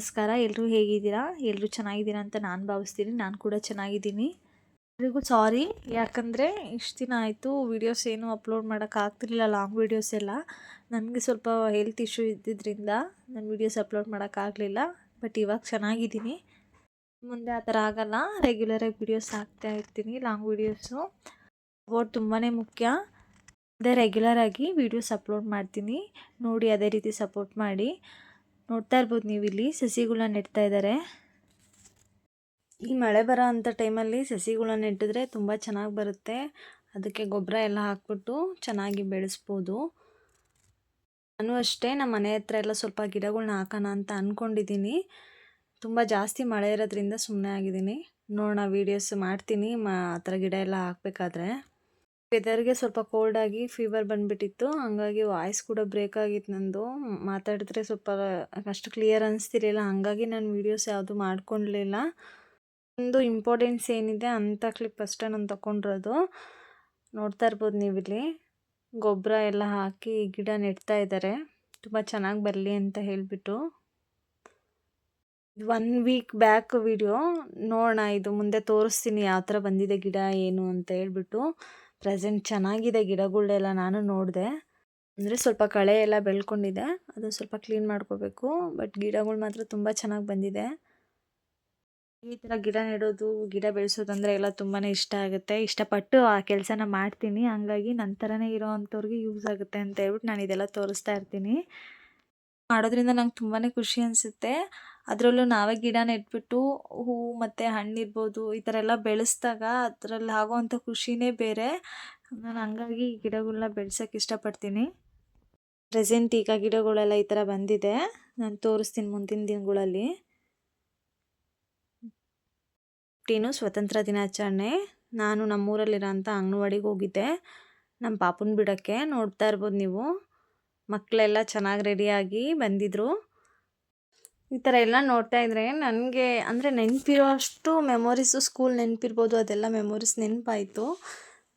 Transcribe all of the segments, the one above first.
ನಮಸ್ಕಾರ. ಎಲ್ಲರೂ ಹೇಗಿದ್ದೀರಾ? ಎಲ್ಲರೂ ಚೆನ್ನಾಗಿದ್ದೀರಾ ಅಂತ ನಾನು ಭಾವಿಸ್ತೀನಿ. ನಾನು ಕೂಡ ಚೆನ್ನಾಗಿದ್ದೀನಿ. ಎಲ್ರಿಗೂ ಸಾರಿ. ಯಾಕಂದರೆ ಇಷ್ಟು ದಿನ ಆಯಿತು ವೀಡಿಯೋಸ್ ಏನು ಅಪ್ಲೋಡ್ ಮಾಡೋಕ್ಕಾಗ್ತಿರ್ಲಿಲ್ಲ ಲಾಂಗ್ ವೀಡಿಯೋಸ್ ಎಲ್ಲ. ನನಗೆ ಸ್ವಲ್ಪ ಹೆಲ್ತ್ ಇಶ್ಯೂ ಇದ್ದಿದ್ದರಿಂದ ನಾನು ವೀಡಿಯೋಸ್ ಅಪ್ಲೋಡ್ ಮಾಡೋಕ್ಕಾಗಲಿಲ್ಲ ಬಟ್ ಇವಾಗ ಚೆನ್ನಾಗಿದ್ದೀನಿ. ಮುಂದೆ ಆ ಥರ ಆಗೋಲ್ಲ. ರೆಗ್ಯುಲರಾಗಿ ವೀಡಿಯೋಸ್ ಹಾಕ್ತಾ ಇರ್ತೀನಿ, ಲಾಂಗ್ ವೀಡಿಯೋಸು. ಓಟ್ ತುಂಬಾ ಮುಖ್ಯ. ಅದೇ ರೆಗ್ಯುಲರಾಗಿ ವೀಡಿಯೋಸ್ ಅಪ್ಲೋಡ್ ಮಾಡ್ತೀನಿ. ನೋಡಿ ಅದೇ ರೀತಿ ಸಪೋರ್ಟ್ ಮಾಡಿ. ನೋಡ್ತಾ ಇರ್ಬೋದು ನೀವು ಇಲ್ಲಿ ಸಸಿಗಳನ್ನ ನೆಡ್ತಾ ಇದ್ದಾರೆ ಈ ಮಳೆ ಬರೋ ಅಂಥ ಟೈಮಲ್ಲಿ ಸಸಿಗಳನ್ನ ನೆಟ್ಟಿದ್ರೆ ತುಂಬ ಚೆನ್ನಾಗಿ ಬರುತ್ತೆ. ಅದಕ್ಕೆ ಗೊಬ್ಬರ ಎಲ್ಲ ಹಾಕ್ಬಿಟ್ಟು ಚೆನ್ನಾಗಿ ಬೆಳೆಸ್ಬೋದು. ನಾನು ಅಷ್ಟೇ ನಮ್ಮ ಮನೆ ಹತ್ರ ಎಲ್ಲ ಸ್ವಲ್ಪ ಗಿಡಗಳನ್ನ ಹಾಕೋಣ ಅಂತ ಅಂದ್ಕೊಂಡಿದ್ದೀನಿ ತುಂಬ ಜಾಸ್ತಿ ಮಳೆ ಇರೋದ್ರಿಂದ ಸುಮ್ಮನೆ ಆಗಿದ್ದೀನಿ ನೋಡೋಣ ವೀಡಿಯೋಸ್ ಮಾಡ್ತೀನಿ. ಮಾ, ಆ ಥರ ಗಿಡ ಎಲ್ಲ ಹಾಕ್ಬೇಕಾದ್ರೆ. ವೆದರ್ಗೆ ಸ್ವಲ್ಪ ಕೋಲ್ಡ್ ಆಗಿ ಫೀವರ್ ಬಂದುಬಿಟ್ಟಿತ್ತು. ಹಂಗಾಗಿ ವಾಯ್ಸ್ ಕೂಡ ಬ್ರೇಕ್ ಆಗಿತ್ತು ನಂದು. ಮಾತಾಡಿದ್ರೆ ಸ್ವಲ್ಪ ಅಷ್ಟು ಕ್ಲಿಯರ್ ಅನಿಸ್ತಿರಲಿಲ್ಲ. ಹಾಗಾಗಿ ನಾನು ವೀಡಿಯೋಸ್ ಯಾವುದು ಮಾಡ್ಕೊಳ್ಲಿಲ್ಲ ಒಂದು ಇಂಪಾರ್ಟೆನ್ಸ್ ಏನಿದೆ ಅಂಥ ಕ್ಲಿಪ್ ಅಷ್ಟೇ ನಾನು ತಗೊಂಡಿರೋದು. ನೋಡ್ತಾ ಇರ್ಬೋದು ನೀವಿಲ್ಲಿ. ಗೊಬ್ಬರ ಎಲ್ಲ ಹಾಕಿ ಗಿಡ ನೆಡ್ತಾ ಇದ್ದಾರೆ. ತುಂಬ ಚೆನ್ನಾಗಿ ಬರಲಿ ಅಂತ ಹೇಳಿಬಿಟ್ಟು. ಒನ್ ವೀಕ್ ಬ್ಯಾಕ್ ವಿಡಿಯೋ ನೋಡೋಣ, ಇದು ಮುಂದೆ ತೋರಿಸ್ತೀನಿ ಯಾವ ಥರ ಬಂದಿದೆ ಗಿಡ, ಏನು ಅಂತ ಹೇಳ್ಬಿಟ್ಟು. ಪ್ರೆಸೆಂಟ್ ಚೆನ್ನಾಗಿದೆ ಗಿಡಗಳೆಲ್ಲ ನಾನು ನೋಡಿದೆ. ಅಂದರೆ ಸ್ವಲ್ಪ ಕಳೆ ಎಲ್ಲ ಬೆಳ್ಕೊಂಡಿದೆ. ಅದು ಸ್ವಲ್ಪ ಕ್ಲೀನ್ ಮಾಡ್ಕೋಬೇಕು. ಬಟ್ ಗಿಡಗಳು ಮಾತ್ರ ತುಂಬ ಚೆನ್ನಾಗಿ ಬಂದಿದೆ. ಈ ಥರ ಗಿಡ ನೆಡೋದು, ಗಿಡ ಬೆಳೆಸೋದು ಅಂದರೆ ಎಲ್ಲ ತುಂಬಾ ಇಷ್ಟ ಆಗುತ್ತೆ. ಇಷ್ಟಪಟ್ಟು ಆ ಕೆಲಸನ ಮಾಡ್ತೀನಿ. ಹಂಗಾಗಿ ನನ್ನ ಥರನೇ ಇರೋ ಅಂಥವ್ರಿಗೆ ಯೂಸ್ ಆಗುತ್ತೆ ಅಂತ ಹೇಳ್ಬಿಟ್ಟು ನಾನು ಇದೆಲ್ಲ ತೋರಿಸ್ತಾ ಇರ್ತೀನಿ. ಮಾಡೋದ್ರಿಂದ ನಂಗೆ ತುಂಬಾ ಖುಷಿ ಅನಿಸುತ್ತೆ. ಅದರಲ್ಲೂ ನಾವೇ ಗಿಡ ನೆಟ್ಬಿಟ್ಟು ಹೂವು ಮತ್ತು ಹಣ್ಣಿರ್ಬೋದು ಈ ಥರ ಎಲ್ಲ ಬೆಳೆಸ್ದಾಗ ಅದರಲ್ಲಿ ಆಗೋವಂಥ ಖುಷಿನೇ ಬೇರೆ. ನಾನು ಹಂಗಾಗಿ ಈ ಗಿಡಗಳನ್ನ ಬೆಳ್ಸೋಕ್ಕೆ ಇಷ್ಟಪಡ್ತೀನಿ. ಪ್ರೆಸೆಂಟ್ ಈಗ ಗಿಡಗಳೆಲ್ಲ ಈ ಥರ ಬಂದಿದೆ. ನಾನು ತೋರಿಸ್ತೀನಿ ಮುಂದಿನ ದಿನಗಳಲ್ಲಿ. ಟೀನು ಸ್ವತಂತ್ರ ದಿನಾಚರಣೆ. ನಾನು ನಮ್ಮೂರಲ್ಲಿರೋಂಥ ಅಂಗನವಾಡಿಗೆ ಹೋಗಿದ್ದೆ. ನಮ್ಮ ಪಾಪನ ಬಿಡೋಕ್ಕೆ ನೋಡ್ತಾ ಇರ್ಬೋದು ನೀವು. ಮಕ್ಕಳೆಲ್ಲ ಚೆನ್ನಾಗಿ ರೆಡಿಯಾಗಿ ಬಂದಿದ್ದರು ಈ ಥರ ಎಲ್ಲ ನೋಡ್ತಾ ಇದ್ದರೆ ನನಗೆ ಅಂದರೆ ನೆನಪಿರೋ ಅಷ್ಟು ಮೆಮೊರೀಸು ಸ್ಕೂಲ್ ನೆನಪಿರ್ಬೋದು, ಅದೆಲ್ಲ ಮೆಮೊರೀಸ್ ನೆನಪಾಯಿತು.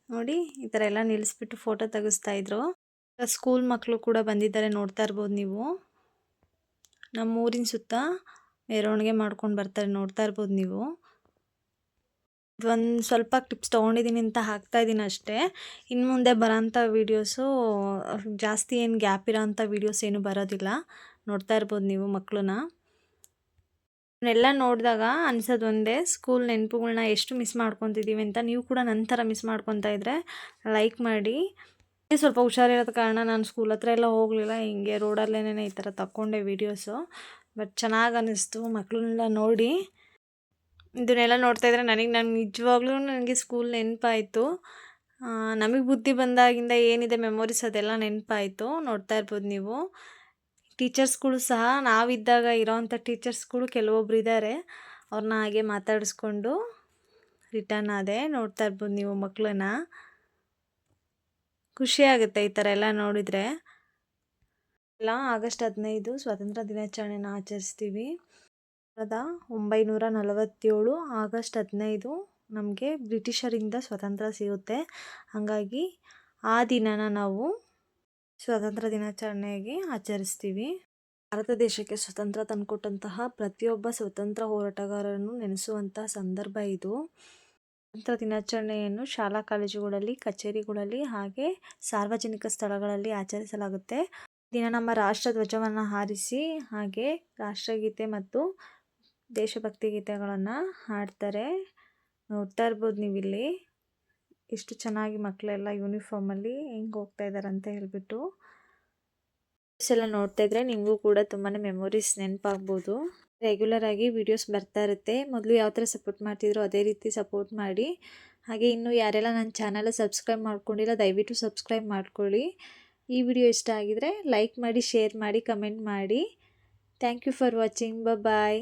ನೋಡಿ, ಈ ಥರ ಎಲ್ಲ ನಿಲ್ಲಿಸ್ಬಿಟ್ಟು ಫೋಟೋ ತೆಗೆಸ್ತಾಯಿದ್ರು ಸ್ಕೂಲ್ ಮಕ್ಕಳು ಕೂಡ ಬಂದಿದ್ದಾರೆ ನೋಡ್ತಾ ಇರ್ಬೋದು ನೀವು. ನಮ್ಮ ಊರಿನ ಸುತ್ತ ಮೆರವಣಿಗೆ ಮಾಡ್ಕೊಂಡು ಬರ್ತಾರೆ ನೋಡ್ತಾ ಇರ್ಬೋದು ನೀವು. ಒಂದು ಸ್ವಲ್ಪ ಕ್ಲಿಪ್ಸ್ ತೊಗೊಂಡಿದ್ದೀನಿ ಅಂತ ಹಾಕ್ತಾ ಇದ್ದೀನಿ ಅಷ್ಟೇ. ಇನ್ನು ಮುಂದೆ ಬರೋಂಥ ವೀಡಿಯೋಸು ಜಾಸ್ತಿ ಏನು ಗ್ಯಾಪ್ ಇರೋ ಅಂಥ ವೀಡಿಯೋಸ್ ಏನು ಬರೋದಿಲ್ಲ. ನೋಡ್ತಾ ಇರ್ಬೋದು ನೀವು ಮಕ್ಕಳನ್ನ ಇವನ್ನೆಲ್ಲ ನೋಡಿದಾಗ ಅನ್ಸೋದು ಒಂದೇ ಸ್ಕೂಲ್ ನೆನಪುಗಳ್ನ ಎಷ್ಟು ಮಿಸ್ ಮಾಡ್ಕೊತಿದ್ದೀವಿ ಅಂತ ನೀವು ಕೂಡ ನನ್ನ ಥರ ಮಿಸ್ ಮಾಡ್ಕೊತಾ ಇದ್ದರೆ ಲೈಕ್ ಮಾಡಿ. ಸ್ವಲ್ಪ ಹುಷಾರಿರೋದ ಕಾರಣ ನಾನು ಸ್ಕೂಲ್ ಹತ್ರ ಎಲ್ಲ ಹೋಗಲಿಲ್ಲ, ಹಿಂಗೆ ರೋಡಲ್ಲೇ ಈ ಥರ ತಗೊಂಡೆ ವೀಡಿಯೋಸು ಬಟ್ ಚೆನ್ನಾಗಿ ಅನ್ನಿಸ್ತು ಮಕ್ಕಳನ್ನೆಲ್ಲ ನೋಡಿ. ಇದನ್ನೆಲ್ಲ ನೋಡ್ತಾ ಇದ್ರೆ ನನಗೆ, ನಾನು ನಿಜವಾಗ್ಲೂ ನನಗೆ ಸ್ಕೂಲ್ ನೆನಪಾಯಿತು. ನಮಗೆ ಬುದ್ಧಿ ಬಂದಾಗಿಂದ ಏನಿದೆ ಮೆಮೊರೀಸ್ ಅದೆಲ್ಲ ನೆನಪಾಯಿತು, ನೋಡ್ತಾ ಇರ್ಬೋದು ನೀವು. ಟೀಚರ್ಸ್ಗಳು ಸಹ ನಾವಿದ್ದಾಗ ಇರೋವಂಥ ಟೀಚರ್ಸ್ಗಳು ಕೆಲವೊಬ್ರು ಇದ್ದಾರೆ. ಅವ್ರನ್ನ ಹಾಗೆ ಮಾತಾಡಿಸ್ಕೊಂಡು ರಿಟರ್ನ್ ಆದೆ. ನೋಡ್ತಾ ಇರ್ಬೋದು ನೀವು ಮಕ್ಕಳನ್ನ ಖುಷಿಯಾಗುತ್ತೆ ಈ ಥರ ಎಲ್ಲ ನೋಡಿದರೆ. ಎಲ್ಲ ಆಗಸ್ಟ್ ಹದಿನೈದು ಸ್ವಾತಂತ್ರ್ಯ ದಿನಾಚರಣೆನ ಆಚರಿಸ್ತೀವಿ. ಸಾವಿರದ ಒಂಬೈನೂರ ನಲವತ್ತೇಳು ಆಗಸ್ಟ್ ಹದಿನೈದು ನಮಗೆ ಬ್ರಿಟಿಷರಿಂದ ಸ್ವಾತಂತ್ರ್ಯ ಸಿಗುತ್ತೆ. ಹಾಗಾಗಿ ಆ ದಿನನ ನಾವು ಸ್ವಾತಂತ್ರ್ಯ ದಿನಾಚರಣೆಗೆ ಆಚರಿಸ್ತೀವಿ. ಭಾರತ ದೇಶಕ್ಕೆ ಸ್ವತಂತ್ರ ತಂದುಕೊಟ್ಟಂತಹ ಪ್ರತಿಯೊಬ್ಬ ಸ್ವತಂತ್ರ ಹೋರಾಟಗಾರರನ್ನು ನೆನೆಸುವಂತಹ ಸಂದರ್ಭ ಇದು. ಸ್ವಾತಂತ್ರ್ಯ ದಿನಾಚರಣೆಯನ್ನು ಶಾಲಾ ಕಾಲೇಜುಗಳಲ್ಲಿ, ಕಚೇರಿಗಳಲ್ಲಿ ಹಾಗೆ ಸಾರ್ವಜನಿಕ ಸ್ಥಳಗಳಲ್ಲಿ ಆಚರಿಸಲಾಗುತ್ತೆ. ದಿನ ನಮ್ಮ ರಾಷ್ಟ್ರ ಧ್ವಜವನ್ನು ಹಾರಿಸಿ ಹಾಗೆ ರಾಷ್ಟ್ರಗೀತೆ ಮತ್ತು ದೇಶಭಕ್ತಿ ಗೀತೆಗಳನ್ನು ಹಾಡ್ತಾರೆ. ನೋಡ್ತಾ ಇರ್ಬೋದು ನೀವಿಲ್ಲಿ. ಎಷ್ಟು ಚೆನ್ನಾಗಿ ಮಕ್ಕಳೆಲ್ಲ ಯೂನಿಫಾರ್ಮಲ್ಲಿ ಹೆಂಗೆ ಹೋಗ್ತಾ ಇದ್ದಾರೆ ಅಂತ ಹೇಳ್ಬಿಟ್ಟು ಎಲ್ಲ ನೋಡ್ತಾ ಇದ್ರೆ ನಿಮಗೂ ಕೂಡ ತುಂಬಾ ಮೆಮೊರೀಸ್ ನೆನಪಾಗ್ಬೋದು. ರೆಗ್ಯುಲರ್ ಆಗಿ ವಿಡಿಯೋಸ್ ಬರ್ತಾ ಇರುತ್ತೆ. ಮೊದಲು ಯಾವ ಥರ ಸಪೋರ್ಟ್ ಮಾಡ್ತಿದ್ರು ಅದೇ ರೀತಿ ಸಪೋರ್ಟ್ ಮಾಡಿ. ಹಾಗೆ ಇನ್ನು ಯಾರೆಲ್ಲ ನನ್ನ ಚಾನಲ್ ಸಬ್ಸ್ಕ್ರೈಬ್ ಮಾಡ್ಕೊಂಡಿಲ್ಲ, ದಯವಿಟ್ಟು ಸಬ್ಸ್ಕ್ರೈಬ್ ಮಾಡ್ಕೊಳ್ಳಿ. ಈ ವಿಡಿಯೋ ಇಷ್ಟ ಆಗಿದರೆ ಲೈಕ್ ಮಾಡಿ ಶೇರ್ ಮಾಡಿ ಕಮೆಂಟ್ ಮಾಡಿ. Thank you for watching bye